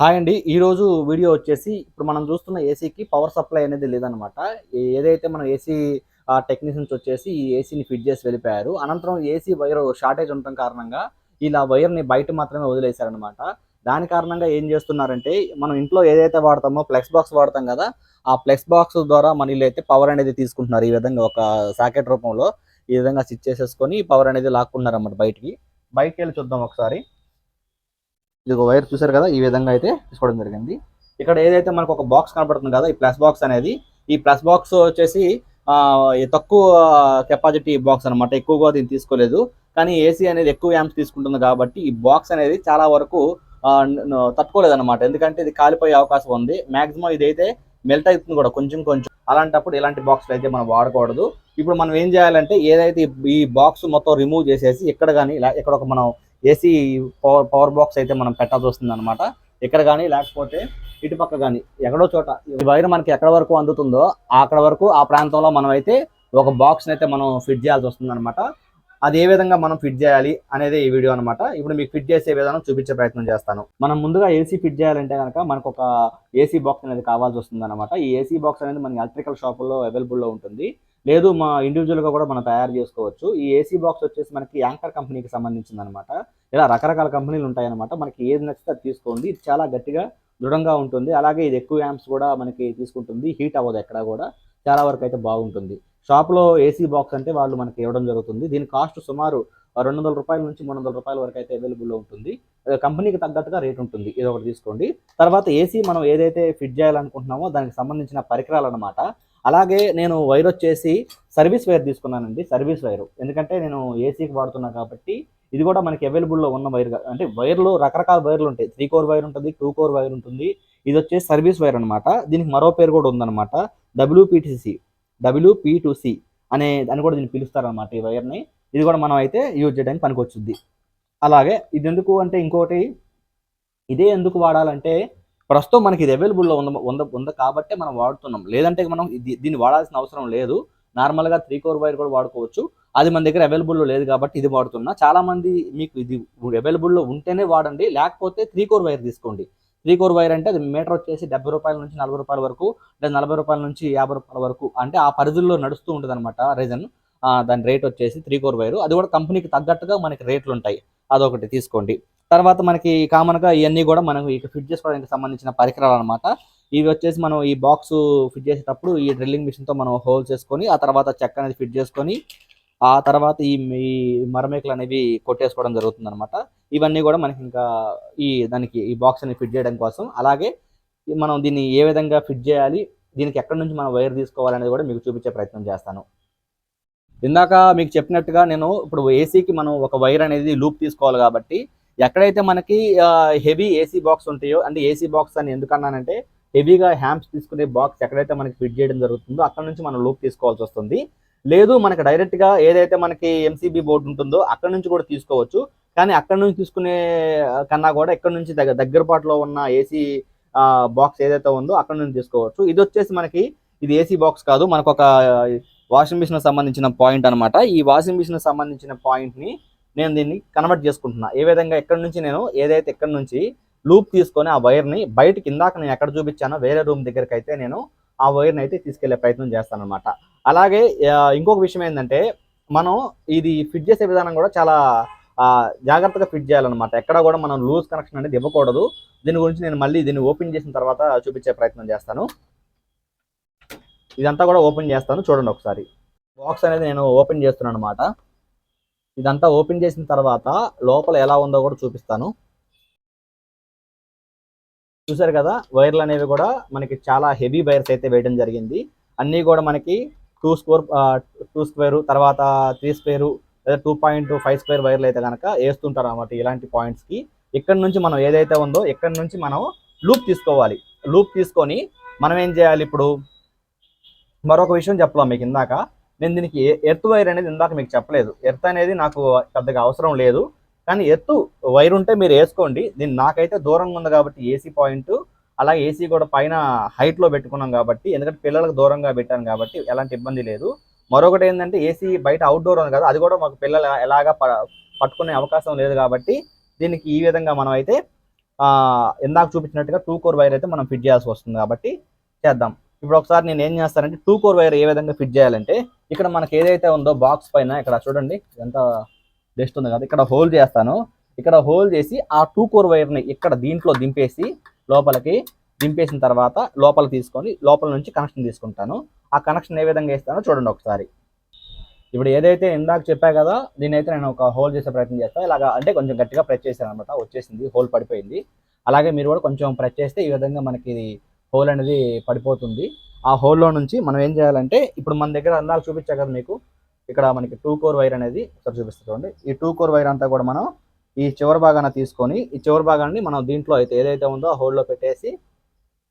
Hi అండి. ఈరోజు video వచ్చేసి ఇప్పుడు మనం చూస్తున్న ఏసీకి పవర్ సప్లై అనేది లేదనమాట ఏదైతే మనం ఏసీ టెక్నీషియన్స్ వచ్చేసి ఈ ఏసీని ఫిట్ చేసి వెళ్ళిపోయారు. అనంతరం ఏసీ వైర్ షార్టేజ్ ఉండటం కారణంగా ఇలా వైర్ని బయట మాత్రమే వదిలేశారనమాట దాని కారణంగా ఏం చేస్తున్నారంటే మనం ఇంట్లో ఏదైతే వాడతామో ఫ్లెక్స్ బాక్స్ వాడతాం కదా ఆ ఫ్లెక్స్ బాక్స్ ద్వారా మన వీళ్ళు అయితే పవర్ అనేది తీసుకుంటున్నారు ఈ విధంగా ఒక సాకెట్ రూపంలో ఈ విధంగా స్విచ్ చేసేసుకొని పవర్ అనేది లాక్కున్నారు అన్నమాట బయటికి. బయటికి వెళ్ళి చూద్దాం ఒకసారి. ఇది ఒక వైర్ చూసారు కదా? ఈ విధంగా అయితే తీసుకోవడం జరిగింది. ఇక్కడ ఏదైతే మనకు ఒక బాక్స్ కనబడుతుంది కదా ఈ ప్లస్ బాక్స్ అనేది ఈ ప్లస్ బాక్స్ వచ్చేసి ఆ, ఈ తక్కువ కెపాసిటీ బాక్స్ అన్నమాట. ఎక్కువగా దీన్ని తీసుకోలేదు. కానీ ఏసీ అనేది ఎక్కువ యాంప్స్ తీసుకుంటుంది కాబట్టి ఈ బాక్స్ అనేది చాలా వరకు తట్టుకోలేదు అనమాట ఎందుకంటే ఇది కాలిపోయే అవకాశం ఉంది. మాక్సిమం ఇదైతే మెల్ట్ అవుతుంది కూడా కొంచెం కొంచెం. అలాంటప్పుడు ఇలాంటి బాక్స్లు అయితే మనం వాడకూడదు. ఇప్పుడు మనం ఏం చేయాలంటే ఏదైతే ఈ- బాక్స్ మొత్తం రిమూవ్ చేసేసి ఇక్కడ కానీ ఇలా ఇక్కడ ఒక మనం ఏసీ పవర్ పవర్ బాక్స్ అయితే మనం పెట్టాల్సి వస్తుంది అనమాట ఇక్కడ కానీ లేకపోతే ఇటు పక్క కానీ ఎక్కడో చోట ఈ వైర్ మనకి ఎక్కడ వరకు అందుతుందో అక్కడ వరకు ఆ ప్రాంతంలో మనం అయితే ఒక బాక్స్ అయితే మనం ఫిట్ చేయాల్సి వస్తుంది అనమాట అది ఏ విధంగా మనం ఫిట్ చేయాలి అనేది ఈ వీడియో అనమాట ఇప్పుడు మీకు ఫిట్ చేసే విధానం చూపించే ప్రయత్నం చేస్తాను. మనం ముందుగా ఏసీ ఫిట్ చేయాలంటే కనుక మనకు ఒక ఏసీ బాక్స్ అనేది కావాల్సి వస్తుంది అనమాట ఈ ఏసీ బాక్స్ అనేది మనకి ఎలక్ట్రికల్ షాపుల్లో అవైలబుల్లో ఉంటుంది. లేదు మా ఇండివిజువల్గా కూడా మనం తయారు చేసుకోవచ్చు. ఈ ఏసీ బాక్స్ వచ్చేసి మనకి యాంకర్ కంపెనీకి సంబంధించింది అనమాట ఇలా రకరకాల కంపెనీలు ఉంటాయన్నమాట. మనకి ఏది నచ్చితే అది తీసుకోండి. ఇది చాలా గట్టిగా దృఢంగా ఉంటుంది. అలాగే ఇది ఎక్కువ యాంప్స్ కూడా మనకి తీసుకుంటుంది. హీట్ అవ్వదు ఎక్కడ కూడా. చాలా వరకు అయితే బాగుంటుంది. షాప్లో ఏసీ బాక్స్ అంటే వాళ్ళు మనకి ఇవ్వడం జరుగుతుంది. దీని కాస్ట్ సుమారు రెండు వందల రూపాయల నుంచి మూడు వందల రూపాయల వరకు అయితే అవైలబుల్లో ఉంటుంది. కంపెనీకి తగ్గట్టుగా రేట్ ఉంటుంది. ఇది ఒకటి తీసుకోండి. తర్వాత ఏసీ మనం ఏదైతే ఫిట్ చేయాలనుకుంటున్నామో దానికి సంబంధించిన పరికరాలు అనమాట అలాగే నేను వైర్ వచ్చేసి సర్వీస్ వైర్ తీసుకున్నానండి సర్వీస్ వైర్. ఎందుకంటే నేను ఏసీకి వాడుతున్నా కాబట్టి ఇది కూడా మనకి అవైలబుల్లో ఉన్న వైర్ అంటే వైర్లు రకరకాల వైర్లు ఉంటాయి. త్రీ కోర్ వైర్ ఉంటుంది టూ కోర్ వైర్ ఉంటుంది. ఇది వచ్చేసి సర్వీస్ వైర్ అనమాట దీనికి మరో పేరు కూడా ఉందన్నమాట. డబ్ల్యూపీటీసీ డబ్ల్యూపీ అనే అని కూడా దీన్ని పిలుస్తారనమాట ఈ వైర్ని ఇది కూడా మనం అయితే యూజ్ చేయడానికి పనికొచ్చుద్ది. అలాగే ఇది ఎందుకు అంటే ఇంకోటి ఇదే ఎందుకు వాడాలంటే ప్రస్తుతం మనకి ఇది అవైలబుల్లో ఉంద ఉంద ఉంది కాబట్టే మనం వాడుతున్నాం. లేదంటే మనం ఇది దీన్ని వాడాల్సిన అవసరం లేదు. నార్మల్గా త్రీ కోర్ వైర్ కూడా వాడుకోవచ్చు. అది మన దగ్గర అవైలబుల్లో లేదు కాబట్టి ఇది వాడుతున్నా. చాలా మంది మీకు ఇది అవైలబుల్లో ఉంటేనే వాడండి. లేకపోతే త్రీ కోర్ వైర్ తీసుకోండి. త్రీ కోర్ వైర్ అంటే అది మీటర్ వచ్చేసి డెబ్బై రూపాయల నుంచి నలభై రూపాయల వరకు లేదా నలభై రూపాయల నుంచి యాభై రూపాయల వరకు అంటే ఆ పరిధుల్లో నడుస్తూ ఉంటుంది అనమాట రీజన్ దాని రేట్ వచ్చేసి త్రీ కోర్ వైర్ అది కూడా కంపెనీకి తగ్గట్టుగా మనకి రేట్లు ఉంటాయి. అదొకటి తీసుకోండి. తర్వాత మనకి కామన్గా ఇవన్నీ కూడా మనం ఇక ఫిట్ చేసుకోవడానికి సంబంధించిన పరికరాలు అనమాట ఇవి వచ్చేసి మనం ఈ బాక్స్ ఫిట్ చేసేటప్పుడు ఈ డ్రిల్లింగ్ మిషన్తో మనం హోల్ చేసుకొని ఆ తర్వాత చెక్క అనేది ఫిట్ చేసుకొని ఆ తర్వాత ఈ ఈ మరమేకలు అనేవి కొట్టేసుకోవడం జరుగుతుంది అనమాట ఇవన్నీ కూడా మనకి ఇంకా ఈ దానికి ఈ బాక్స్ అనేది ఫిట్ చేయడం కోసం. అలాగే మనం దీన్ని ఏ విధంగా ఫిట్ చేయాలి దీనికి ఎక్కడి నుంచి మనం వైర్ తీసుకోవాలనేది కూడా మీకు చూపించే ప్రయత్నం చేస్తాను. ఇందాక మీకు చెప్పినట్టుగా నేను ఇప్పుడు ఏసీకి మనం ఒక వైర్ అనేది లూప్ తీసుకోవాలి కాబట్టి ఎక్కడైతే మనకి హెవీ ఏసీ బాక్స్ ఉంటాయో అంటే ఏసీ బాక్స్ అని ఎందుకన్నానంటే హెవీగా హ్యాంప్స్ తీసుకునే బాక్స్ ఎక్కడైతే మనకి ఫిట్ చేయడం జరుగుతుందో అక్కడ నుంచి మనం లూప్ తీసుకోవాల్సి వస్తుంది. లేదు మనకి డైరెక్ట్గా ఏదైతే మనకి ఎంసీబీ బోర్డు ఉంటుందో అక్కడ నుంచి కూడా తీసుకోవచ్చు. కానీ అక్కడ నుంచి తీసుకునే కన్నా కూడా ఇక్కడ నుంచి దగ్గర దగ్గరపాటులో ఉన్న ఏసీ బాక్స్ ఏదైతే ఉందో అక్కడ నుంచి తీసుకోవచ్చు. ఇది వచ్చేసి మనకి ఇది ఏసీ బాక్స్ కాదు మనకు ఒక వాషింగ్ మిషన్ సంబంధించిన పాయింట్ అన్నమాట. ఈ వాషింగ్ మిషన్ సంబంధించిన పాయింట్ని నేను దీన్ని కన్వర్ట్ చేసుకుంటున్నా. ఏ విధంగా ఎక్కడి నుంచి నేను ఏదైతే ఎక్కడి నుంచి లూప్ తీసుకొని ఆ వైర్ని బయట బయటకి ఇందాక నేను ఎక్కడ చూపించానో వేరే రూమ్ దగ్గరికి అయితే నేను ఆ వైర్ని అయితే తీసుకెళ్ళే ప్రయత్నం చేస్తాను అనమాట అలాగే ఇంకొక విషయం ఏంటంటే మనం ఇది ఫిట్ చేసే విధానం కూడా చాలా జాగ్రత్తగా ఫిట్ చేయాలన్నమాట. ఎక్కడ కూడా మనం లూజ్ కనెక్షన్ అనేది ఇవ్వకూడదు. దీని గురించి నేను మళ్ళీ దీన్ని ఓపెన్ చేసిన తర్వాత చూపించే ప్రయత్నం చేస్తాను. ఇదంతా కూడా ఓపెన్ చేస్తాను. చూడండి ఒకసారి. బాక్స్ అనేది నేను ఓపెన్ చేస్తున్నాను అనమాట ఇదంతా ఓపెన్ చేసిన తర్వాత లోపల ఎలా ఉందో కూడా చూపిస్తాను. చూసారు కదా వైర్లు అనేవి కూడా మనకి చాలా హెవీ వైర్స్ అయితే వేయడం జరిగింది. అన్నీ కూడా మనకి టూ స్క్వేర్ టూ స్క్వేర్ తర్వాత త్రీ స్క్వేరు లేదా టూ పాయింట్ ఫైవ్ స్క్వేర్ వైర్లు అయితే కనుక వేస్తుంటారు అన్నమాట ఇలాంటి పాయింట్స్కి ఇక్కడ నుంచి మనం ఏదైతే ఉందో ఇక్కడ నుంచి మనం లూప్ తీసుకోవాలి. లూప్ తీసుకొని మనం ఏం చేయాలి ఇప్పుడు? మరొక విషయం చెప్పాలి మీకు ఇందాక. నేను దీనికి ఎర్త్ వైర్ అనేది ఇందాక మీకు చెప్పలేదు. ఎర్త్ అనేది నాకు పెద్దగా అవసరం లేదు. కానీ ఎత్తు వైర్ ఉంటే మీరు వేసుకోండి. దీన్ని నాకైతే దూరంగా ఉంది కాబట్టి ఏసీ పాయింట్ అలాగే ఏసీ కూడా పైన హైట్లో లో పెట్టుకున్నాం కాబట్టి ఎందుకంటే పిల్లలకు దూరంగా పెట్టాను కాబట్టి ఎలాంటి ఇబ్బంది లేదు. మరొకటి ఏంటంటే ఏసీ బయట అవుట్డోర్ ఉంది కదా అది కూడా మాకు పిల్లలు ఎలాగా ప- పట్టుకునే అవకాశం లేదు కాబట్టి దీనికి ఈ విధంగా మనం అయితే ఇందాక చూపించినట్టుగా టూ కోర్ వైర్ అయితే మనం ఫిట్ చేయాల్సి వస్తుంది కాబట్టి చేద్దాం. ఇప్పుడు ఒకసారి నేను ఏం చేస్తానంటే టూ కోర్ వైర్ ఏ విధంగా ఫిట్ చేయాలంటే ఇక్కడ మనకి ఏదైతే ఉందో బాక్స్ పైన ఇక్కడ చూడండి ఎంత డస్ట్ ఉంది కదా ఇక్కడ హోల్ చేస్తాను. ఇక్కడ హోల్ చేసి ఆ టూ కోర్ వైర్ని ఇక్కడ దీంట్లో దింపేసి లోపలికి దింపేసిన తర్వాత లోపల తీసుకొని లోపల నుంచి కనెక్షన్ తీసుకుంటాను. ఆ కనెక్షన్ ఏ విధంగా ఇస్తానో చూడండి ఒకసారి. ఇప్పుడు ఏదైతే ఇందాక చెప్పా కదా దీని నేను ఒక హోల్ చేసే ప్రయత్నం చేస్తాను ఇలాగా అంటే కొంచెం గట్టిగా ప్రెస్ చేశాను అనమాట వచ్చేసింది హోల్ పడిపోయింది. అలాగే మీరు కూడా కొంచెం ప్రెస్ చేస్తే ఈ విధంగా మనకి ఇది హోల్ అనేది పడిపోతుంది. ఆ హోల్లో నుంచి మనం ఏం చేయాలంటే ఇప్పుడు మన దగ్గర అందాలు చూపించా కదా మీకు. ఇక్కడ మనకి టూ కోర్ వైర్ అనేది ఒకసారి చూపిస్తుంది చూడండి. ఈ టూ కోర్ వైర్ అంతా కూడా మనం ఈ చివరి భాగాన్ని తీసుకొని ఈ చివరి భాగాన్ని మనం దీంట్లో అయితే ఏదైతే ఉందో ఆ హోల్లో పెట్టేసి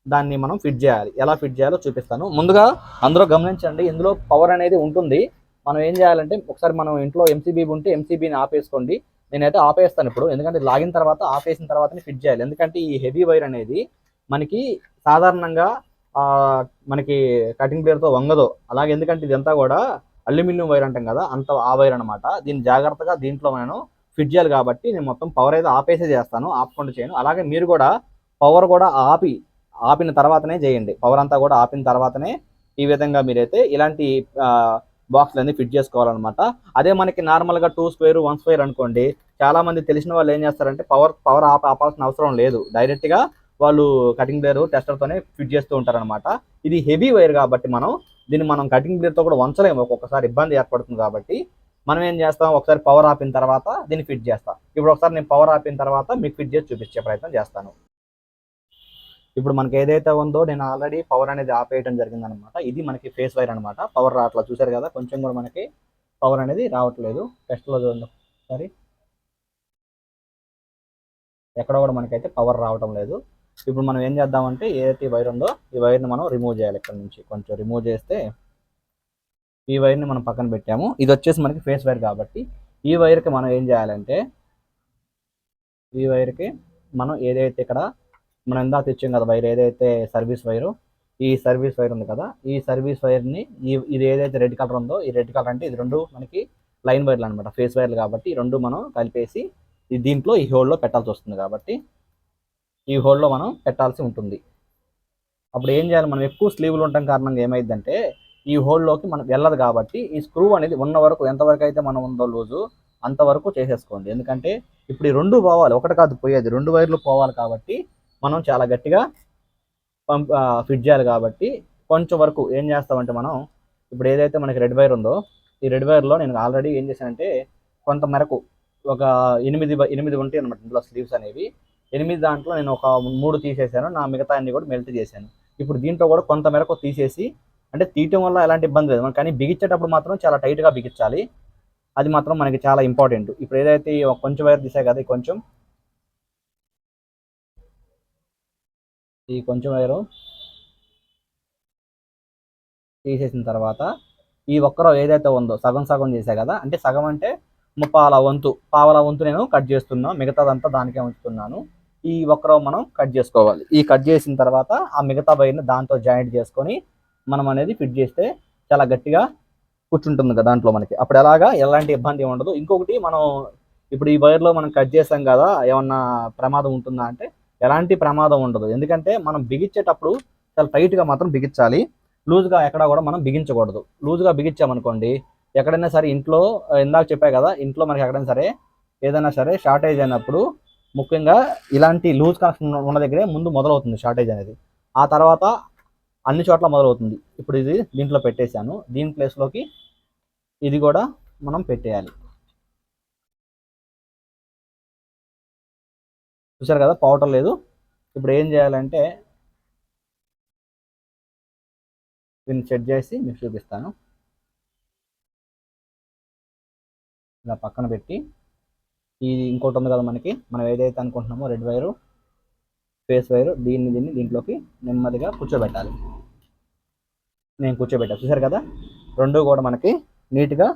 దాన్ని మనం ఫిట్ చేయాలి. ఎలా ఫిట్ చేయాలో చూపిస్తాను. ముందుగా అందులో గమనించండి ఇందులో పవర్ అనేది ఉంటుంది. మనం ఏం చేయాలంటే ఒకసారి మనం ఇంట్లో ఎంసీబీ ఉంటే ఎంసీబీని ఆపేసుకోండి. నేనైతే ఆపేస్తాను ఇప్పుడు. ఎందుకంటే లాగిన తర్వాత ఆపేసిన తర్వాతనే ఫిట్ చేయాలి. ఎందుకంటే ఈ హెవీ వైర్ అనేది మనకి సాధారణంగా మనకి కటింగ్ ప్లేయర్తో వంగదు. అలాగే ఎందుకంటే ఇదంతా కూడా అల్యూమినియం వైర్ అంటాం కదా అంత ఆ వైర్ అనమాట దీన్ని జాగ్రత్తగా దీంట్లో నేను ఫిట్ చేయాలి కాబట్టి నేను మొత్తం పవర్ అయితే ఆపేసే చేస్తాను ఆపకుండా చేయను. అలాగే మీరు కూడా పవర్ కూడా ఆపి ఆపిన తర్వాతనే చేయండి. పవర్ అంతా కూడా ఆపిన తర్వాతనే ఈ విధంగా మీరైతే ఇలాంటి బాక్స్లు అన్ని ఫిట్ చేసుకోవాలన్నమాట. అదే మనకి నార్మల్గా టూ స్క్వేర్ వన్ స్క్వేర్ అనుకోండి చాలా మంది తెలిసిన వాళ్ళు ఏం చేస్తారంటే పవర్ పవర్ ఆపాల్సిన అవసరం లేదు. డైరెక్ట్గా వాళ్ళు కటింగ్ బ్లేర్ టెస్టర్తోనే ఫిట్ చేస్తూ ఉంటారనమాట ఇది హెవీ వైర్ కాబట్టి మనం దీన్ని మనం కటింగ్ బ్లేర్తో కూడా వంచలేము. ఒక్కొక్కసారి ఇబ్బంది ఏర్పడుతుంది కాబట్టి మనం ఏం చేస్తాం? ఒకసారి పవర్ ఆపిన తర్వాత దీన్ని ఫిట్ చేస్తాం. ఇప్పుడు ఒకసారి నేను పవర్ ఆపిన తర్వాత మీకు ఫిట్ చేసి చూపించే ప్రయత్నం చేస్తాను. ఇప్పుడు మనకి ఏదైతే ఉందో నేను ఆల్రెడీ పవర్ అనేది ఆపేయడం జరిగింది అనమాట ఇది మనకి ఫేస్ వైర్ అనమాట పవర్ రావట్లా చూసారు కదా? కొంచెం కూడా మనకి పవర్ అనేది రావట్లేదు. టెస్ట్లో చూడండి ఒకసారి ఎక్కడ కూడా మనకైతే పవర్ రావటం లేదు. ఇప్పుడు మనం ఏం చేద్దామంటే ఏదైతే వైర్ ఉందో ఈ వైర్ని మనం రిమూవ్ చేయాలి ఇక్కడ నుంచి. కొంచెం రిమూవ్ చేస్తే ఈ వైర్ని మనం పక్కన పెట్టాము. ఇది వచ్చేసి మనకి ఫేస్ వైర్ కాబట్టి ఈ వైర్కి మనం ఏం చేయాలంటే ఈ వైర్కి మనం ఏదైతే ఇక్కడ మనం ఇందాక తెచ్చాం కదా వైర్ ఏదైతే సర్వీస్ వైరు ఈ సర్వీస్ వైర్ ఉంది కదా ఈ సర్వీస్ వైర్ని ఈ ఇది ఏదైతే రెడ్ కలర్ ఉందో ఈ రెడ్ కలర్ అంటే ఇది రెండు మనకి లైన్ వైర్లు అనమాట ఫేస్ వైర్లు కాబట్టి ఈ రెండు మనం కలిపేసి దీంట్లో ఈ హోల్లో పెట్టాల్సి వస్తుంది కాబట్టి ఈ హోల్లో మనం పెట్టాల్సి ఉంటుంది. అప్పుడు ఏం చేయాలి? మనం ఎక్కువ స్లీవ్లు ఉండటం కారణంగా ఏమైందంటే ఈ హోల్లోకి మనం వెళ్ళదు కాబట్టి ఈ స్క్రూ అనేది ఉన్న వరకు ఎంతవరకు అయితే మనం ఉందో లూజు అంతవరకు చేసేసుకోండి. ఎందుకంటే ఇప్పుడు ఈ రెండు పోవాలి. ఒకటి కాదు పోయేది. రెండు వైర్లు పోవాలి కాబట్టి మనం చాలా గట్టిగా పంప్ ఫిట్ చేయాలి కాబట్టి కొంచెం వరకు ఏం చేస్తామంటే మనం ఇప్పుడు ఏదైతే మనకి రెడ్ వైర్ ఉందో ఈ రెడ్ వైర్లో నేను ఆల్రెడీ ఏం చేశానంటే కొంత మేరకు ఒక ఎనిమిది ఎనిమిది ఉంటాయి అనమాట ఇందులో స్లీవ్స్ అనేవి. ఎనిమిది దాంట్లో నేను ఒక మూడు తీసేసాను. నా మిగతా అన్ని కూడా మెల్ట్ చేశాను. ఇప్పుడు దీంట్లో కూడా కొంత మేరకు తీసేసి అంటే తీయటం వల్ల ఎలాంటి ఇబ్బంది లేదు. కానీ బిగించేటప్పుడు మాత్రం చాలా టైట్గా బిగించాలి. అది మాత్రం మనకి చాలా ఇంపార్టెంట్. ఇప్పుడు ఏదైతే కొంచెం వైర్ తీసాయి కదా కొంచెం. ఈ కొంచెం వైరు తీసేసిన తర్వాత ఈ ఒక్కరో ఏదైతే ఉందో సగం సగం చేసా కదా అంటే సగం అంటే ముప్పాల వంతు పావల వంతు నేను కట్ చేస్తున్నా మిగతాదంతా దానికే ఉంచుతున్నాను. ఈ ఒక్కరో మనం కట్ చేసుకోవాలి. ఈ కట్ చేసిన తర్వాత ఆ మిగతా వైర్ని దాంతో జాయింట్ చేసుకొని మనం అనేది ఫిట్ చేస్తే చాలా గట్టిగా కూర్చుంటుంది కదా దాంట్లో మనకి. అప్పుడు ఎలాగా ఎలాంటి ఇబ్బంది ఉండదు. ఇంకొకటి మనం ఇప్పుడు ఈ వైర్లో మనం కట్ చేసాం కదా ఏమన్నా ప్రమాదం ఉంటుందా అంటే ఎలాంటి ప్రమాదం ఉండదు. ఎందుకంటే మనం బిగించేటప్పుడు చాలా టైట్గా మాత్రం బిగించాలి. లూజ్గా ఎక్కడ కూడా మనం బిగించకూడదు. లూజ్గా బిగించామనుకోండి ఎక్కడైనా సరే ఇంట్లో ఇందాక చెప్పా కదా ఇంట్లో మనకి ఎక్కడైనా సరే ఏదైనా సరే షార్టేజ్ అయినప్పుడు ముఖ్యంగా ఇలాంటి లూజ్ కనెక్షన్ ఉన్న దగ్గరే ముందు మొదలవుతుంది షార్టేజ్ అనేది. ఆ తర్వాత అన్ని చోట్ల మొదలవుతుంది. ఇప్పుడు ఇది దీంట్లో పెట్టేశాను. దీని ప్లేస్లోకి ఇది కూడా మనం పెట్టేయాలి. చూసారు కదా పౌడర్ లేదు. ఇప్పుడు ఏం చేయాలంటే దీన్ని సెట్ చేసి మీకు చూపిస్తాను. ఇలా పక్కన పెట్టి ఇది ఇంకోటి ఉంది కదా మనకి మనం ఏదైతే అనుకుంటున్నామో రెడ్ వైరు ఫేస్ వైరు దీన్ని దీన్ని దీంట్లోకి నెమ్మదిగా కూర్చోబెట్టాలి. నేను కూర్చోబెట్టాను. చూసారు కదా? రెండు కూడా మనకి నీట్గా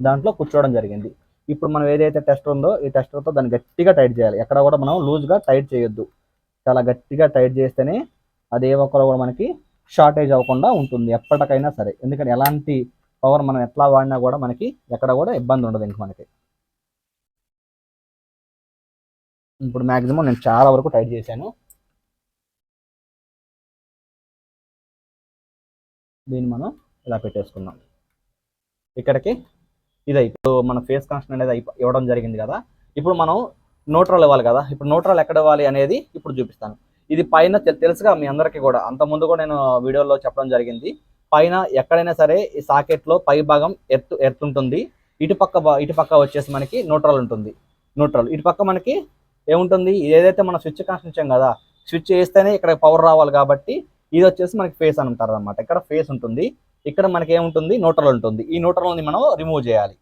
దాంట్లో కూర్చోవడం జరిగింది. ఇప్పుడు మనం ఏదైతే టెస్ట్ ఉందో ఈ టెస్టర్తో దాన్ని గట్టిగా టైట్ చేయాలి. ఎక్కడ కూడా మనం లూజ్గా టైట్ చేయొద్దు. చాలా గట్టిగా టైట్ చేస్తేనే అది ఏ ఒక్కరు కూడా మనకి షార్టేజ్ అవ్వకుండా ఉంటుంది ఎప్పటికైనా సరే. ఎందుకంటే ఎలాంటి పవర్ మనం ఎట్లా వాడినా కూడా మనకి ఎక్కడ కూడా ఇబ్బంది ఉండదు ఇంక మనకి. ఇప్పుడు మ్యాక్సిమం నేను చాలా వరకు టైట్ చేశాను. దీన్ని మనం ఇలా పెట్టేసుకుందాం. ఇక్కడికి ఇది ఇప్పుడు మన ఫేస్ కనెక్షన్ అనేది ఇవ్వడం జరిగింది కదా. ఇప్పుడు మనం న్యూట్రల్ ఇవ్వాలి కదా. ఇప్పుడు న్యూట్రల్ ఎక్కడ ఇవ్వాలి అనేది ఇప్పుడు చూపిస్తాను. ఇది పైన తెలుసుగా మీ అందరికీ కూడా. అంత ముందు కూడా నేను వీడియోలో చెప్పడం జరిగింది. పైన ఎక్కడైనా సరే ఈ సాకెట్లో పై భాగం ఎత్తు ఎత్తుంటుంది. ఉంటుంది ఇటు పక్క ఇటు పక్క వచ్చేసి మనకి న్యూట్రల్ ఉంటుంది. న్యూట్రల్. ఇటు పక్క మనకి ఏముంటుంది? ఏదైతే మనం స్విచ్ కనెక్షన్ ఇచ్చాం కదా స్విచ్ వేస్తేనే ఇక్కడ పవర్ రావాలి కాబట్టి ఇది వచ్చేసి మనకి ఫేస్ అని అంటారు అనమాట ఇక్కడ ఫేస్ ఉంటుంది. ఇక్కడ మనకి ఏముంటుంది? న్యూట్రల్ ఉంటుంది. ఈ న్యూట్రల్ని మనం రిమూవ్ చేయాలి.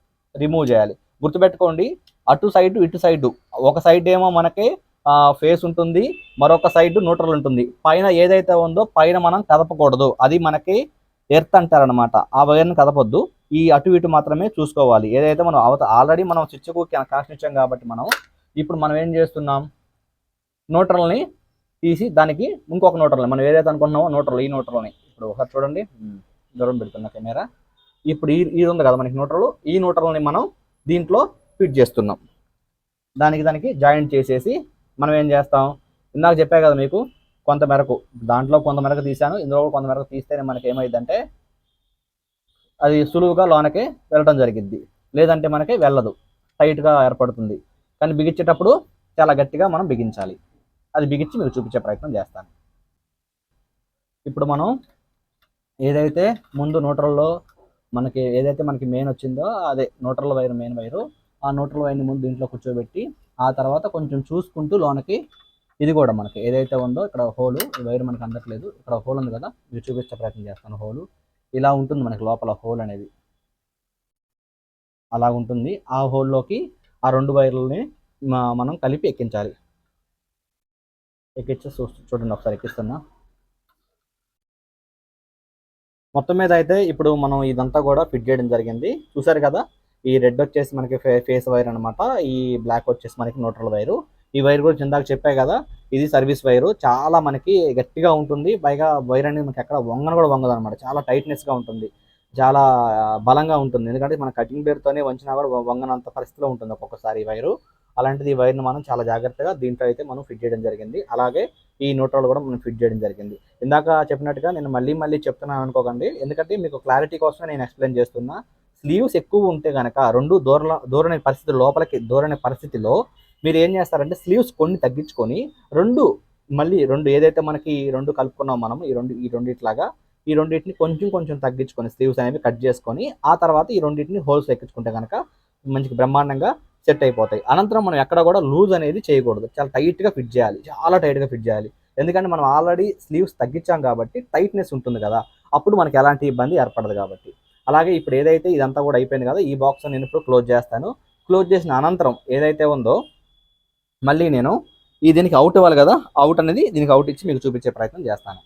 రిమూవ్ చేయాలి. గుర్తుపెట్టుకోండి అటు సైడ్ ఇటు సైడ్. ఒక సైడ్ ఏమో మనకి ఫేస్ ఉంటుంది. మరొక సైడ్ న్యూట్రల్ ఉంటుంది. పైన ఏదైతే ఉందో పైన మనం కదపకూడదు. అది మనకి ఎర్త్ అంటారనమాట ఆ వైర్ని కదపొద్దు. ఈ అటు ఇటు మాత్రమే చూసుకోవాలి. ఏదైతే మనం అవత ఆల్రెడీ మనం స్విచ్కు కనెక్షన్ ఇచ్చాం కాబట్టి మనం ఇప్పుడు మనం ఏం చేస్తున్నాం? న్యూట్రల్ని తీసి దానికి ఇంకొక న్యూట్రల్ మనం ఏదైతే అనుకుంటున్నామో న్యూట్రల్ ఈ న్యూట్రల్ని ఇప్పుడు ఒకసారి చూడండి. దూరం పెడుతున్న కెమెరా. ఇప్పుడు ఈ ఇది ఉంది కదా మనకి న్యూట్రల్ ఈ న్యూట్రల్ని మనం దీంట్లో ఫిట్ చేస్తున్నాం. దానికి దానికి జాయింట్ చేసేసి మనం ఏం చేస్తాం? ఇందాక చెప్పా కదా మీకు కొంత మేరకు దాంట్లో కొంత మేరకు తీసాను ఇందులో కొంత మేరకు తీస్తేనే మనకి ఏమైందంటే అది సులువుగా లోనకి వెళ్ళడం జరిగింది లేదంటే మనకి వెళ్ళదు. టైట్గా ఏర్పడుతుంది. కానీ బిగించేటప్పుడు చాలా గట్టిగా మనం బిగించాలి. అది బిగించి మీకు చూపించే ప్రయత్నం చేస్తాను. ఇప్పుడు మనం ఏదైతే ముందు న్యూట్రల్లో మనకి ఏదైతే మనకి మెయిన్ వచ్చిందో అదే న్యూట్రల్ వైర్ మెయిన్ వైరు ఆ న్యూట్రల్ వైర్ని ముందు దీంట్లో కూర్చోబెట్టి ఆ తర్వాత కొంచెం చూసుకుంటూ లోనకి ఇది కూడా మనకి ఏదైతే ఉందో ఇక్కడ హోలు ఈ వైర్ మనకి అందట్లేదు. ఇక్కడ హోల్ ఉంది కదా మీరు చూపించే ప్రయత్నం చేస్తాను. హోలు ఇలా ఉంటుంది మనకి లోపల హోల్ అనేది. అలా ఉంటుంది. ఆ హోల్లోకి ఆ రెండు వైర్లని మనం కలిపి ఎక్కించాలి. ఎక్కించి చూ చూడండి ఒకసారి ఎక్కిస్తున్నా. మొత్తం మీద అయితే ఇప్పుడు మనం ఇదంతా కూడా ఫిట్ చేయడం జరిగింది. చూసారు కదా ఈ రెడ్ వచ్చేసి మనకి ఫేస్ వైర్ అనమాట ఈ బ్లాక్ వచ్చేసి మనకి న్యూట్రల్ వైరు. ఈ వైర్ గురించి ఇందాక చెప్పే కదా ఇది సర్వీస్ వైరు. చాలా మనకి గట్టిగా ఉంటుంది. పైగా వైర్ అనేది మనకి ఎక్కడ వంగన కూడా వంగదు అనమాట చాలా టైట్నెస్గా ఉంటుంది. చాలా బలంగా ఉంటుంది. ఎందుకంటే మన కటింగ్ బేర్తోనే వంచినా కూడా వంగనంత పరిస్థితిలో ఉంటుంది ఒక్కొక్కసారి ఈ వైరు. అలాంటిది ఈ వైర్ని మనం చాలా జాగ్రత్తగా దీంట్లో అయితే మనం ఫిట్ చేయడం జరిగింది. అలాగే ఈ న్యూట్రల్ కూడా మనం ఫిట్ చేయడం జరిగింది. ఇందాక చెప్పినట్టుగా నేను మళ్ళీ మళ్ళీ చెప్తున్నాను అనుకోకండి. ఎందుకంటే మీకు క్లారిటీ కోసమే నేను ఎక్స్ప్లెయిన్ చేస్తున్నా. స్లీవ్స్ ఎక్కువ ఉంటే కనుక రెండు దూరంలో దూరని పరిస్థితి లోపలికి దూరని పరిస్థితిలో మీరు ఏం చేస్తారంటే స్లీవ్స్ కొన్ని తగ్గించుకొని రెండు మళ్ళీ రెండు ఏదైతే మనకి ఈ రెండు కలుపుకున్నాం మనం ఈ రెండు ఈ రెండిట్లాగా ఈ రెండింటిని కొంచెం కొంచెం తగ్గించుకొని స్లీవ్స్ అనేవి కట్ చేసుకొని ఆ తర్వాత ఈ రెండింటిని హోల్స్ ఎక్కించుకుంటే కనుక మంచి బ్రహ్మాండంగా సెట్ అయిపోతాయి. అనంతరం మనం ఎక్కడ కూడా లూజ్ అనేది చేయకూడదు. చాలా టైట్గా ఫిట్ చేయాలి. చాలా టైట్గా ఫిట్ చేయాలి. ఎందుకంటే మనం ఆల్రెడీ స్లీవ్స్ తగ్గించాం కాబట్టి టైట్నెస్ ఉంటుంది కదా. అప్పుడు మనకి ఎలాంటి ఇబ్బంది ఏర్పడదు కాబట్టి. అలాగే ఇప్పుడు ఏదైతే ఇదంతా కూడా అయిపోయింది కదా ఈ బాక్స్ నేను ఇప్పుడు క్లోజ్ చేస్తాను. క్లోజ్ చేసిన అనంతరం ఏదైతే ఉందో మళ్ళీ నేను ఈ దీనికి అవుట్ ఇవ్వాలి కదా అవుట్ అనేది దీనికి అవుట్ ఇచ్చి మీకు చూపించే ప్రయత్నం చేస్తాను.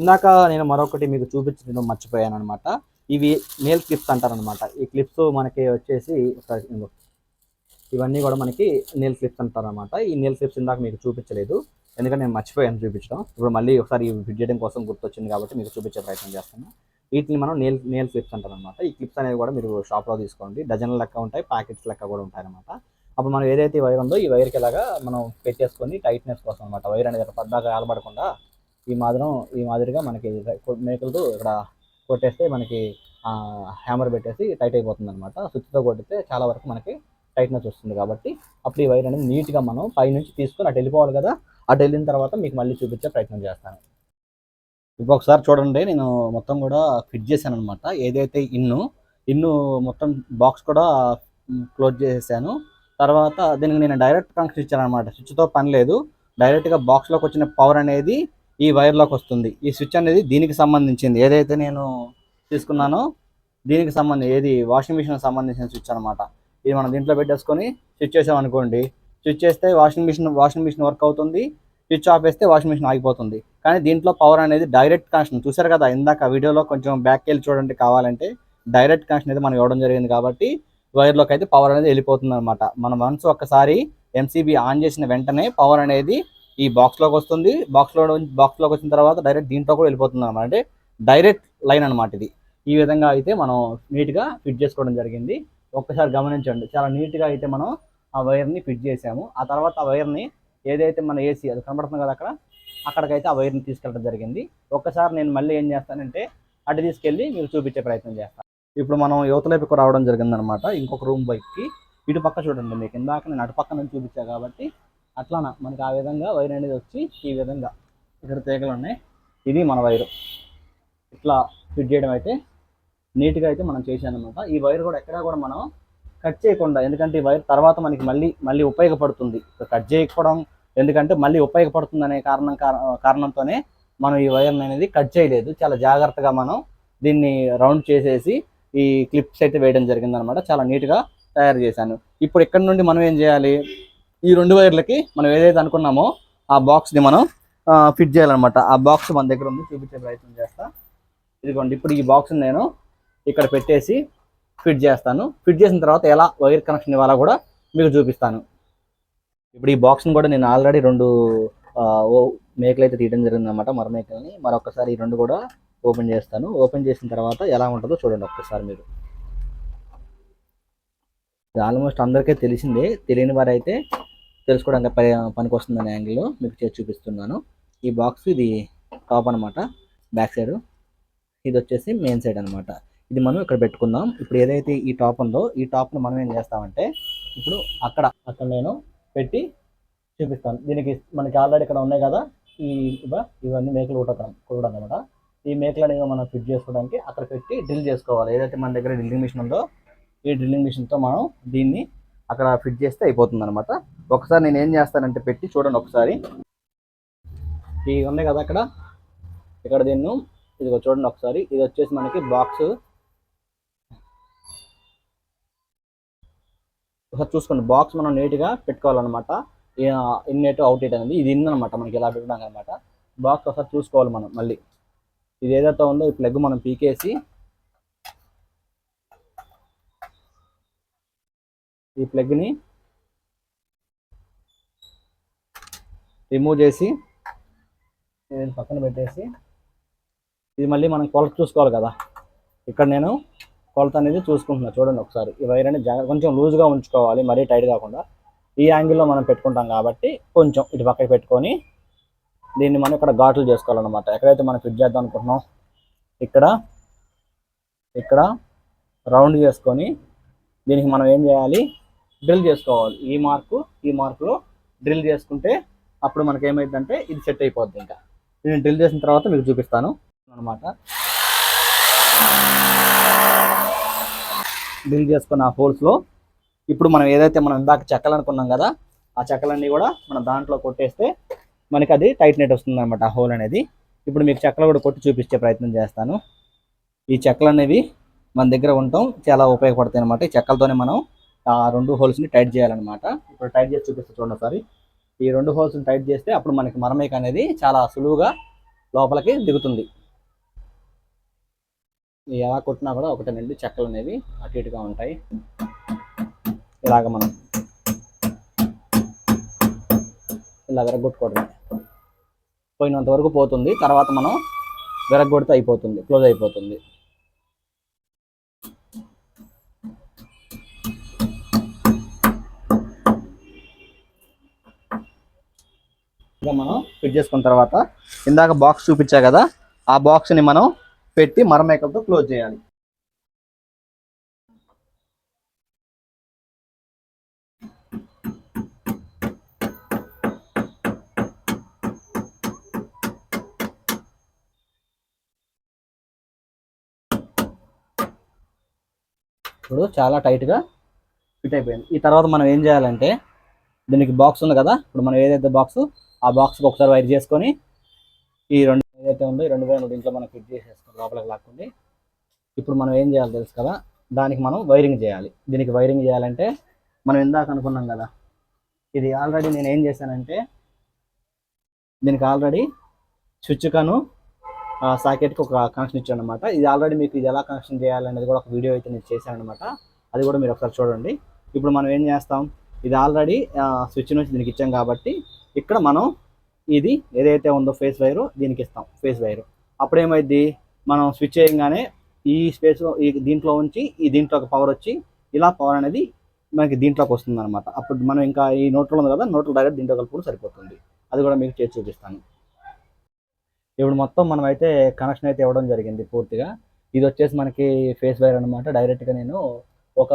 ఇందాక నేను మరొకటి మీకు చూపించడం మర్చిపోయాను అనమాట ఇవి నేల్ క్లిప్స్ అంటారనమాట ఈ క్లిప్స్ మనకి వచ్చేసి ఇవన్నీ కూడా మనకి నేల్ క్లిప్స్ అంటారనమాట ఈ నేల్ క్లిప్స్ ఇందాక మీకు చూపించలేదు. ఎందుకంటే నేను మర్చిపోయాను చూపించడం. ఇప్పుడు మళ్ళీ ఒకసారి ఫిట్ చేయడం కోసం గుర్తొచ్చింది కాబట్టి మీకు చూపించే ప్రయత్నం చేస్తాను. వీటిని మనం నేల్ నేల్ క్లిప్స్ అంటారనమాట ఈ క్లిప్స్ అనేవి కూడా మీరు షాప్లో తీసుకోండి. డజన్ల లెక్క ఉంటాయి ప్యాకెట్స్ లెక్క కూడా ఉంటాయి అనమాట అప్పుడు మనం ఏదైతే వైర్ ఉందో ఈ వైర్కి ఇలాగా మనం పెట్టేసుకొని టైట్నెస్ కోసం అనమాట వైర్ అనేది ఇక్కడ పద్దాక ఆలబడకుండా ఈ మాదిరం ఈ మాదిరిగా మనకి మేకలతో ఇక్కడ కొట్టేస్తే మనకి హ్యామర్ పెట్టేసి టైట్ అయిపోతుంది అనమాట స్విచ్తో కొట్టితే చాలా వరకు మనకి టైట్నెస్ వస్తుంది కాబట్టి అప్పుడు ఈ వైర్ అనేది నీట్గా మనం పైనుంచి తీసుకొని అటు వెళ్ళిపోవాలి కదా అటు వెళ్ళిన తర్వాత మీకు మళ్ళీ చూపించే ప్రయత్నం చేస్తాను. ఇప్పుడు ఒకసారి చూడండి నేను మొత్తం కూడా ఫిట్ చేశాను అనమాట ఏదైతే ఇన్ను ఇన్ను మొత్తం బాక్స్ కూడా క్లోజ్ చేసేసాను. తర్వాత దీనికి నేను డైరెక్ట్ కనెక్షన్ ఇచ్చాను అనమాట స్విచ్తో పని లేదు. డైరెక్ట్గా బాక్స్లోకి వచ్చిన పవర్ అనేది ఈ వైర్లోకి వస్తుంది. ఈ స్విచ్ అనేది దీనికి సంబంధించింది. ఏదైతే నేను తీసుకున్నానో దీనికి సంబంధించి ఏది వాషింగ్ మిషన్ సంబంధించిన స్విచ్ అనమాట ఇది మనం దీంట్లో పెట్టేసుకొని స్విచ్ చేసాం అనుకోండి. స్విచ్ చేస్తే washing machine washing machine work అవుతుంది. స్విచ్ ఆఫ్ వేస్తే వాషింగ్ మిషన్ ఆగిపోతుంది. కానీ దీంట్లో పవర్ అనేది డైరెక్ట్ కనెక్షన్. చూసారు కదా ఇందాక వీడియోలో కొంచెం బ్యాక్ వెళ్ళి చూడండి కావాలంటే డైరెక్ట్ కనెక్షన్ అయితే మనం ఇవ్వడం జరిగింది కాబట్టి వైర్లోకి అయితే పవర్ అనేది వెళ్ళిపోతుంది అనమాట మనం వన్స్ ఒక్కసారి ఎంసీబీ ఆన్ చేసిన వెంటనే పవర్ అనేది ఈ బాక్స్లోకి వస్తుంది. బాక్స్లో బాక్స్లోకి వచ్చిన తర్వాత డైరెక్ట్ దీంట్లో కూడా వెళ్ళిపోతుంది అనమాట అంటే డైరెక్ట్ లైన్ అనమాట ఇది. ఈ విధంగా అయితే మనం నీట్గా ఫిట్ చేసుకోవడం జరిగింది. ఒక్కసారి గమనించండి. చాలా నీట్గా అయితే మనం ఆ వైర్ని ఫిట్ చేసాము. ఆ తర్వాత ఆ వైర్ని ఏదైతే మన ఏసీ అది కనబడుతుంది కదా అక్కడ అక్కడికైతే ఆ వైర్ని తీసుకెళ్ళడం జరిగింది. ఒక్కసారి నేను మళ్ళీ ఏం చేస్తానంటే అటు తీసుకెళ్ళి మీకు చూపించే ప్రయత్నం చేస్తాను. ఇప్పుడు మనం యువతలేపుకు రావడం జరిగిందనమాట. ఇంకొక రూమ్ బైక్కి ఇటు పక్క చూడండి మీకు. ఇందాక నేను అటు పక్క నుంచి చూపించా కాబట్టి అట్లానా? మనకి ఆ విధంగా వైర్ అనేది వచ్చి ఈ విధంగా ఇక్కడ తీగలు ఉన్నాయి. ఇది మన వైరు. ఇట్లా ఫిట్ చేయడం అయితే నీట్గా అయితే మనం చేశానమాట ఈ వైర్ కూడా ఎక్కడా కూడా మనం కట్ చేయకుండా ఎందుకంటే ఈ వైర్ తర్వాత మనకి మళ్ళీ మళ్ళీ ఉపయోగపడుతుంది. కట్ చేయకపోవడం ఎందుకంటే మళ్ళీ ఉపయోగపడుతుంది అనే కారణం కారణంతోనే మనం ఈ వైర్ని అనేది కట్ చేయలేదు. చాలా జాగ్రత్తగా మనం దీన్ని రౌండ్ చేసేసి ఈ క్లిప్స్ అయితే వేయడం జరిగింది అనమాట చాలా నీట్గా తయారు చేశాను. ఇప్పుడు ఇక్కడ నుండి మనం ఏం చేయాలి? ఈ రెండు వైర్లకి మనం ఏదైతే అనుకున్నామో ఆ బాక్స్ని మనం ఫిట్ చేయాలన్నమాట. ఆ బాక్స్ మన దగ్గర ఉంది. చూపించే ప్రయత్నం చేస్తా. ఇదిగోండి ఇప్పుడు ఈ బాక్స్ నేను ఇక్కడ పెట్టేసి ఫిట్ చేస్తాను. ఫిట్ చేసిన తర్వాత ఎలా వైర్ కనెక్షన్ ఇవ్వాలో కూడా మీకు చూపిస్తాను. ఇప్పుడు ఈ బాక్స్ని కూడా నేను ఆల్రెడీ రెండు ఓ మేకలు అయితే తీయడం జరిగింది అనమాట మర మేకల్ని. మరొకసారి ఈ రెండు కూడా ఓపెన్ చేస్తాను. ఓపెన్ చేసిన తర్వాత ఎలా ఉంటుందో చూడండి ఒక్కసారి మీరు. ఇది ఆల్మోస్ట్ అందరికీ తెలిసిందే. తెలియని వారైతే తెలుసుకోవడానికి పనికి వస్తుందనే యాంగిల్లో మీకు చేసి చూపిస్తున్నాను. ఈ బాక్స్ ఇది టాప్ అనమాట బ్యాక్ సైడ్ ఇది వచ్చేసి మెయిన్ సైడ్ అనమాట ఇది మనం ఇక్కడ పెట్టుకుందాం. ఇప్పుడు ఏదైతే ఈ టాప్ ఉందో ఈ టాప్ను మనం ఏం చేస్తామంటే ఇప్పుడు అక్కడ అక్కడ నేను పెట్టి చూపిస్తాను. దీనికి మనకి ఆల్రెడీ ఇక్కడ ఉన్నాయి కదా. ఈ ఇవన్నీ మేకలు కూడా కూడా అనమాట ఈ మేకలు అనేవి మనం ఫిట్ చేసుకోవడానికి అక్కడ పెట్టి డ్రిల్ చేసుకోవాలి. ఏదైతే మన దగ్గర డ్రిల్లింగ్ మిషన్ ఉందో ఈ డ్రిల్లింగ్ మిషన్తో మనం దీన్ని అక్కడ ఫిట్ చేస్తే అయిపోతుంది అనమాట ఒకసారి నేను ఏం చేస్తానంటే పెట్టి చూడండి ఒకసారి. ఈ ఉన్నాయి కదా అక్కడ. ఇక్కడ దీన్ని ఇదిగో చూడండి ఒకసారి. ఇది వచ్చేసి మనకి బాక్స్ ఒకసారి చూసుకోండి బాక్స్ మనం నీట్గా పెట్టుకోవాలన్నమాట. ఇన్నేట్ అవుట్ ఎయిట్ అనేది ఇది ఇన్ అనమాట మనకి ఇలా పెట్టడానికి అనమాట బాక్స్ ఒకసారి చూసుకోవాలి మనం మళ్ళీ. ఇది ఏదైతే ఉందో ఈ ప్లగ్ మనం పీకేసి ఈ ప్లగ్ని రిమూవ్ చేసి పక్కన పెట్టేసి ఇది మళ్ళీ మనం కొలత చూసుకోవాలి కదా. ఇక్కడ నేను కొలత అనేది చూసుకుంటున్నా. చూడండి ఒకసారి. ఈ వైర్ అనేది కొంచెం లూజ్గా ఉంచుకోవాలి. మరీ టైట్ కాకుండా. ఈ యాంగిల్లో మనం పెట్టుకుంటాం కాబట్టి కొంచెం ఇటు పక్కకి పెట్టుకొని దీన్ని మనం ఇక్కడ ఘాట్లు చేసుకోవాలన్నమాట. ఎక్కడైతే మనం ఫిట్ చేద్దాం అనుకుంటున్నాం ఇక్కడ ఇక్కడ రౌండ్ చేసుకొని దీనికి మనం ఏం చేయాలి? డ్రిల్ చేసుకోవాలి. ఈ మార్కు ఈ మార్కులో డ్రిల్ చేసుకుంటే అప్పుడు మనకి ఏమైందంటే ఇది సెట్ అయిపోద్ది ఇంకా. నేను డ్రిల్ చేసిన తర్వాత మీకు చూపిస్తాను అనమాట డ్రిల్ చేసుకున్న ఆ హోల్స్లో ఇప్పుడు మనం ఏదైతే మనం ఇందాక చెక్కలు అనుకున్నాం కదా ఆ చెక్కలన్నీ కూడా మనం దాంట్లో కొట్టేస్తే మనకి అది టైట్ నెట్ వస్తుంది అనమాట హోల్ అనేది. ఇప్పుడు మీకు చెక్కలు కూడా కొట్టి చూపించే ప్రయత్నం చేస్తాను. ఈ చెక్కలు అనేవి మన దగ్గర ఉండటం చాలా ఉపయోగపడతాయి అనమాట ఈ చెక్కలతోనే మనం ఆ రెండు హోల్స్ని టైట్ చేయాలన్నమాట. ఇప్పుడు టైట్ చేసి చూపిస్తే చూడండి ఒకసారి. ఈ రెండు హోల్స్ని టైట్ చేస్తే అప్పుడు మనకి మరమేక అనేది చాలా సులువుగా లోపలికి దిగుతుంది. ఎలా కొట్టినా కూడా ఒకటేనండి చెక్కలు అనేవి అటు ఇటుగా ఉంటాయి. ఇలాగ మనం ఇలా విరగొట్టుకోవడమే పోయినంత వరకు పోతుంది తర్వాత మనం విరగొడితే అయిపోతుంది క్లోజ్ అయిపోతుంది. ఇంకా మనం ఫిట్ చేసుకున్న తర్వాత ఇందాక బాక్స్ చూపించా కదా ఆ బాక్స్ని మనం పెట్టి మరమేకలతో క్లోజ్ చేయాలి. ఇప్పుడు చాలా టైట్గా ఫిట్ అయిపోయింది. ఈ తర్వాత మనం ఏం చేయాలంటే దీనికి బాక్స్ ఉంది కదా ఇప్పుడు మనం ఏదైతే బాక్స్ ఆ బాక్స్కి ఒకసారి వైర్ చేసుకొని ఈ రెండు ఏదైతే ఉందో ఈ రెండు వైర్లు దీంట్లో మనం ఫిట్ చేసేసుకుని లోపలికి లాక్కుండి ఇప్పుడు మనం ఏం చేయాలి తెలుసు కదా దానికి మనం వైరింగ్ చేయాలి. దీనికి వైరింగ్ చేయాలంటే మనం ఇందాక అనుకున్నాం కదా ఇది ఆల్రెడీ నేను ఏం చేశానంటే దీనికి ఆల్రెడీ స్విచ్ కను సాకెట్కి ఒక కనెక్షన్ ఇచ్చాను అనమాట ఇది ఆల్రెడీ మీకు ఇది ఎలా కనెక్షన్ చేయాలనేది కూడా ఒక వీడియో అయితే నేను చేశాను అనమాట అది కూడా మీరు ఒకసారి చూడండి. ఇప్పుడు మనం ఏం చేస్తాం? ఇది ఆల్రెడీ స్విచ్ నుంచి దీనికి ఇచ్చాం కాబట్టి ఇక్కడ మనం ఇది ఏదైతే ఉందో ఫేస్ వైరు దీనికి ఇస్తాం ఫేస్ వైరు అప్పుడేమైంది మనం స్విచ్ చేయగానే ఈ స్పేస్లో ఈ దీంట్లో ఉంచి ఈ దీంట్లో ఒక పవర్ వచ్చి ఇలా పవర్ అనేది మనకి దీంట్లోకి వస్తుంది అనమాట అప్పుడు మనం ఇంకా ఈ నోట్లో ఉంది కదా నోట్లో డైరెక్ట్ దీంట్లో కలుపుకుంటే సరిపోతుంది. అది కూడా మీకు చేసి చూపిస్తాను. ఇప్పుడు మొత్తం మనం అయితే కనెక్షన్ అయితే ఇవ్వడం జరిగింది పూర్తిగా. ఇది వచ్చేసి మనకి ఫేస్ వైర్ అనమాట డైరెక్ట్గా నేను ఒక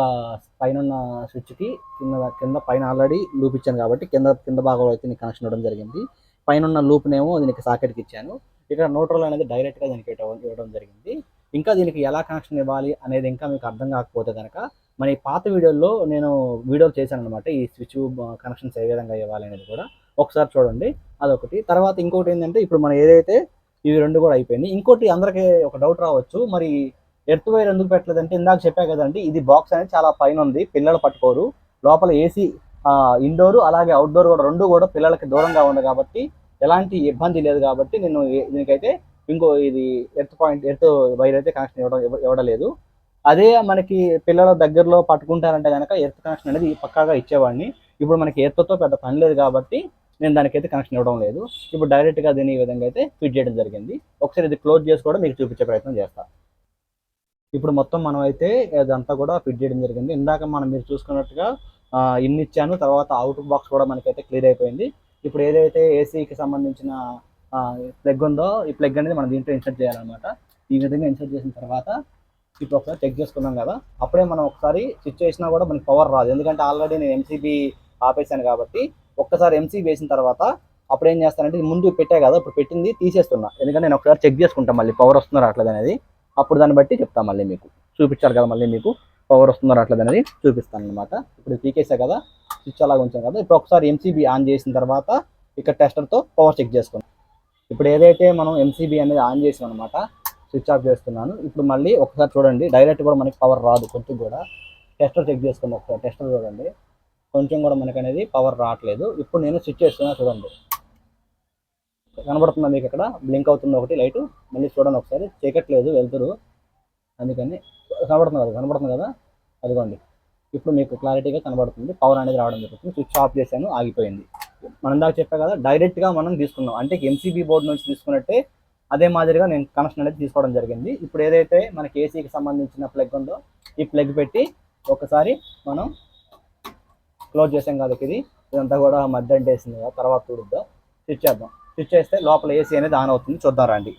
పైన ఉన్న స్విచ్కి కింద కింద పైన ఆల్రెడీ లూప్ ఇచ్చాను కాబట్టి కింద కింద భాగంలో అయితే నీకు కనెక్షన్ ఇవ్వడం జరిగింది. పైన ఉన్న లూప్నేమో దీనికి సాకెట్కి ఇచ్చాను. ఇక్కడ న్యూట్రల్ అనేది డైరెక్ట్గా దీనికి ఇవ్వడం జరిగింది. ఇంకా దీనికి ఎలా కనెక్షన్ ఇవ్వాలి అనేది ఇంకా మీకు అర్థం కాకపోతే కనుక మన ఈ పాత వీడియోలో నేను వీడియోలు చేశాను అనమాట ఈ స్విచ్ కనెక్షన్స్ ఏ విధంగా ఇవ్వాలి అనేది కూడా. ఒకసారి చూడండి అదొకటి. తర్వాత ఇంకోటి ఏంటంటే ఇప్పుడు మనం ఏదైతే ఇవి రెండు కూడా అయిపోయింది ఇంకోటి అందరికీ ఒక డౌట్ రావచ్చు. మరి ఎర్త్ వైర్ ఎందుకు పెట్టలేదంటే ఇందాక చెప్పా కదండి ఇది బాక్స్ అనేది చాలా పైన ఉంది పిల్లలు పట్టుకోరు. లోపల ఏసీ ఇండోర్ అలాగే అవుట్డోర్ కూడా రెండు కూడా పిల్లలకి దూరంగా ఉంది కాబట్టి ఎలాంటి ఇబ్బంది లేదు కాబట్టి నేను దీనికైతే ఇంకో ఇది ఎర్త్ పాయింట్ ఎర్త్ వైర్ అయితే కనెక్షన్ ఇవ్వడం ఇవ్వడలేదు. ఇవ్వడం లేదు అదే మనకి పిల్లల దగ్గరలో పట్టుకుంటారంటే కనుక ఎర్త్ కనెక్షన్ అనేది పక్కాగా ఇచ్చేవాడిని. ఇప్పుడు మనకి ఎర్త్తో పెద్ద పని లేదు కాబట్టి నేను దానికైతే కనెక్షన్ ఇవ్వడం లేదు. ఇప్పుడు డైరెక్ట్గా దీని ఈ విధంగా అయితే ఫిట్ చేయడం జరిగింది. ఒకసారి ఇది క్లోజ్ చేసి కూడా మీకు చూపించే ప్రయత్నం చేస్తాను ఇప్పుడు మొత్తం మనం అయితే అదంతా కూడా ఫిట్ చేయడం జరిగింది. ఇందాక మనం మీరు చూసుకున్నట్టుగా ఇన్ని ఇచ్చాను తర్వాత అవుట్ బాక్స్ కూడా మనకైతే క్లియర్ అయిపోయింది. ఇప్పుడు ఏదైతే ఏసీకి సంబంధించిన ప్లగ్ ఉందో ఈ ప్లగ్ అనేది మనం దీంట్లో ఇన్సర్ట్ చేయాలన్నమాట. ఈ విధంగా ఇన్సర్ట్ చేసిన తర్వాత ఇప్పుడు ఒకసారి చెక్ చేసుకున్నాం కదా అప్పుడే మనం ఒకసారి స్విచ్ చేసినా కూడా మనకి పవర్ రాదు. ఎందుకంటే ఆల్రెడీ నేను ఎంసీబీ ఆపేసాను కాబట్టి ఒక్కసారి ఎంసీబీ వేసిన తర్వాత అప్పుడు ఏం చేస్తానంటే ముందు పెట్టే కదా ఇప్పుడు పెట్టింది తీసేస్తున్నా. ఎందుకంటే నేను ఒకసారి చెక్ చేసుకుంటాను మళ్ళీ పవర్ వస్తుందో రావట్లేదు అనేది. అప్పుడు దాన్ని బట్టి చెప్తాను మళ్ళీ మీకు. చూపించాలి కదా మళ్ళీ మీకు. పవర్ వస్తుందో రావట్లేదు అనేది చూపిస్తాను అనమాట ఇప్పుడు పీకేసా కదా స్విచ్ అలాగ ఉంచాను కదా. ఇప్పుడు ఒకసారి ఎంసీబీ ఆన్ చేసిన తర్వాత ఇక్కడ టెస్టర్తో పవర్ చెక్ చేసుకున్నాను ఇప్పుడు ఏదైతే మనం ఎంసీబీ అనేది ఆన్ చేసాం అనమాట స్విచ్ ఆఫ్ చేస్తున్నాను. ఇప్పుడు మళ్ళీ ఒకసారి చూడండి డైరెక్ట్ కూడా మనకి పవర్ రాదు కొంచెం కూడా. టెస్టర్ చెక్ చేసుకుందాం ఒకసారి టెస్టర్ చూడండి. కొంచెం కూడా మనకి అనేది పవర్ రావట్లేదు. ఇప్పుడు నేను స్విచ్ చేస్తున్నా చూడండి. కనబడుతుంది మీకు ఇక్కడ? బ్లింక్ అవుతుంది ఒకటి లైట్ మళ్ళీ చూడండి ఒకసారి. చీకట్లేదు వెళ్తురు అందుకని కనబడుతుంది కదా కనబడుతుంది కదా? అదిగోండి. ఇప్పుడు మీకు క్లారిటీగా కనబడుతుంది. పవర్ అనేది రావడం జరుగుతుంది. స్విచ్ ఆఫ్ చేశాను ఆగిపోయింది. మనం దాకా చెప్పా కదా డైరెక్ట్గా మనం తీసుకున్నాం. అంటే ఎంసీబీ బోర్డు నుంచి తీసుకున్నట్టే అదే మాదిరిగా నేను కనెక్షన్ అనేది తీసుకోవడం జరిగింది. ఇప్పుడు ఏదైతే మనకి ఏసీకి సంబంధించిన ప్లగ్ ఉందో ఈ ప్లగ్ పెట్టి ఒకసారి మనం క్లోజ్ చేసాం కదా ఇది. ఇదంతా కూడా మధ్య వేసింది కదా తర్వాత చూడద్దాం? స్విచ్ చేద్దాం. స్విచ్ చేస్తే లోపల ఏసీ అనేది ఆన్ అవుతుంది. చూద్దాం రండి.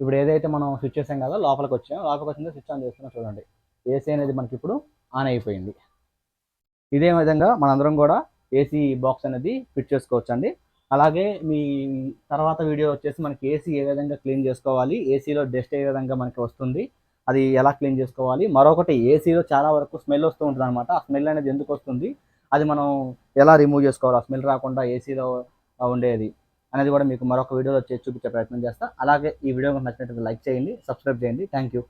ఇప్పుడు ఏదైతే మనం స్విచ్ చేసాం కదా లోపలికి వచ్చాం. లోపలికి వచ్చిందో? స్విచ్ ఆన్ చేస్తున్నాం చూడండి. ఏసీ అనేది మనకి ఇప్పుడు ఆన్ అయిపోయింది. ఇదే విధంగా మనందరం కూడా ఏసీ బాక్స్ అనేది ఫిట్ చేసుకోవచ్చు అండి అలాగే మీ తర్వాత వీడియో వచ్చేసి మనకి ఏసీ ఏ విధంగా క్లీన్ చేసుకోవాలి ఏసీలో డస్ట్ ఏ విధంగా మనకి వస్తుంది అది ఎలా క్లీన్ చేసుకోవాలి. మరొకటి ఏసీలో చాలా వరకు స్మెల్ వస్తూ ఉంటుంది అనమాట ఆ స్మెల్ అనేది ఎందుకు వస్తుంది? అది మనం ఎలా రిమూవ్ చేసుకోవాలి? ఆ స్మెల్ రాకుండా ఏసీలో ఉండేది అనేది కూడా మీకు మరొక వీడియోలో చేసి చూపించే ప్రయత్నం చేస్తా. అలాగే ఈ వీడియో నచ్చినట్టు నచ్చినట్లయితే లైక్ చేయండి సబ్స్క్రైబ్ చేయండి. Thank you